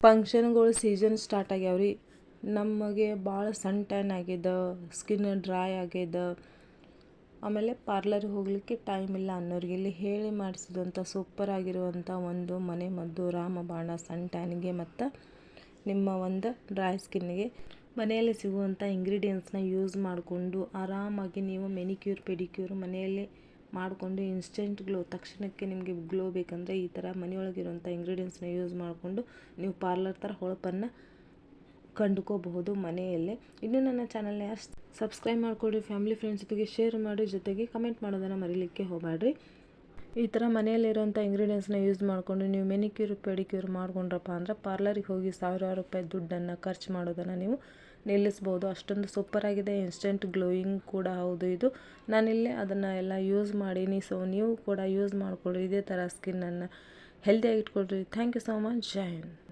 ಫಂಕ್ಷನ್ಗಳು season start ಆಗ್ಯಾವ್ರಿ. ನಮಗೆ ಭಾಳ ಸನ್ ಟ್ಯಾನ್ ಆಗ್ಯದ ಸ್ಕಿನ್ ಡ್ರೈ ಆಗ್ಯದ. ಆಮೇಲೆ ಪಾರ್ಲರ್ಗೆ ಹೋಗಲಿಕ್ಕೆ ಟೈಮ್ ಇಲ್ಲ ಅನ್ನೋರಿಗೆ. ಇಲ್ಲಿ ಹೇಳಿ ಮಾಡಿಸಿದಂಥ ಸೂಪರ್ ಆಗಿರುವಂಥ ಒಂದು ಮನೆ ಮದ್ದು ರಾಮಬಾಣ ಸನ್ ಟ್ಯಾನಿಗೆ ಮತ್ತು ನಿಮ್ಮ ಒಂದು ಡ್ರೈ ಸ್ಕಿನ್ಗೆ ಮನೆಯಲ್ಲಿ ಸಿಗುವಂಥ ಇಂಗ್ರೀಡಿಯೆಂಟ್ಸ್ನ ಯೂಸ್ ಮಾಡಿಕೊಂಡು ಆರಾಮಾಗಿ ನೀವು ಮೆನಿಕ್ಯೂರ್ ಪೆಡಿಕ್ಯೂರ್ ಮನೆಯಲ್ಲಿ ಮಾಡಿಕೊಂಡು ಇನ್ಸ್ಟೆಂಟ್ ಗ್ಲೋ ತಕ್ಷಣಕ್ಕೆ ನಿಮಗೆ ಗ್ಲೋ ಬೇಕಂದರೆ ಈ ಥರ ಮನೆಯೊಳಗಿರುವಂಥ ಇಂಗ್ರೀಡಿಯೆಂಟ್ಸ್ನ ಯೂಸ್ ಮಾಡಿಕೊಂಡು ನೀವು ಪಾರ್ಲರ್ ಥರ ಹೊಳಪನ್ನು ಕಂಡುಕೋಬಹುದು ಮನೆಯಲ್ಲೇ. ಇನ್ನೂ ನನ್ನ ಚಾನಲ್ನ ಯಾರು ಸಬ್ಸ್ಕ್ರೈಬ್ ಮಾಡಿಕೊಡ್ರಿ ಫ್ಯಾಮಿಲಿ ಫ್ರೆಂಡ್ಸ್ ಜೊತೆಗೆ ಶೇರ್ ಮಾಡಿ ಜೊತೆಗೆ ಕಮೆಂಟ್ ಮಾಡೋದನ್ನು ಮರೀಲಿಕ್ಕೆ ಹೋಗಬೇಡ್ರಿ ಈ ಥರ ಮನೆಯಲ್ಲಿರುವಂಥ ಇಂಗ್ರೀಡಿಯೆಂಟ್ಸ್ನ ಯೂಸ್ ಮಾಡಿಕೊಂಡು ನೀವು ಮೆನಿಕ್ಯೂರ್ ಪೆಡಿಕ್ಯೂರ್ ಮಾಡ್ಕೊಂಡ್ರಪ್ಪ ಅಂದ್ರೆ ಪಾರ್ಲರಿಗೆ ಹೋಗಿ ಸಾವಿರಾರು ರೂಪಾಯಿ ದುಡ್ಡನ್ನು ಖರ್ಚು ಮಾಡೋದನ್ನು ನೀವು ನಿಲ್ಲಿಸ್ಬೋದು. ಅಷ್ಟೊಂದು ಸೂಪರಾಗಿದೆ ಇನ್ಸ್ಟೆಂಟ್ ಗ್ಲೋಯಿಂಗ್ ಕೂಡ ಹೌದು ಇದು. ನಾನಿಲ್ಲೇ ಅದನ್ನು ಎಲ್ಲ ಯೂಸ್ ಮಾಡೀನಿ. ಸೊ ನೀವು ಕೂಡ ಯೂಸ್ ಮಾಡಿಕೊಳ್ಳಿ. ಇದೇ ಥರ ಸ್ಕಿನ್ನನ್ನು ಹೆಲ್ದಿಯಾಗಿ ಇಟ್ಕೊಳ್ರಿ. Thank you so much Jai Hind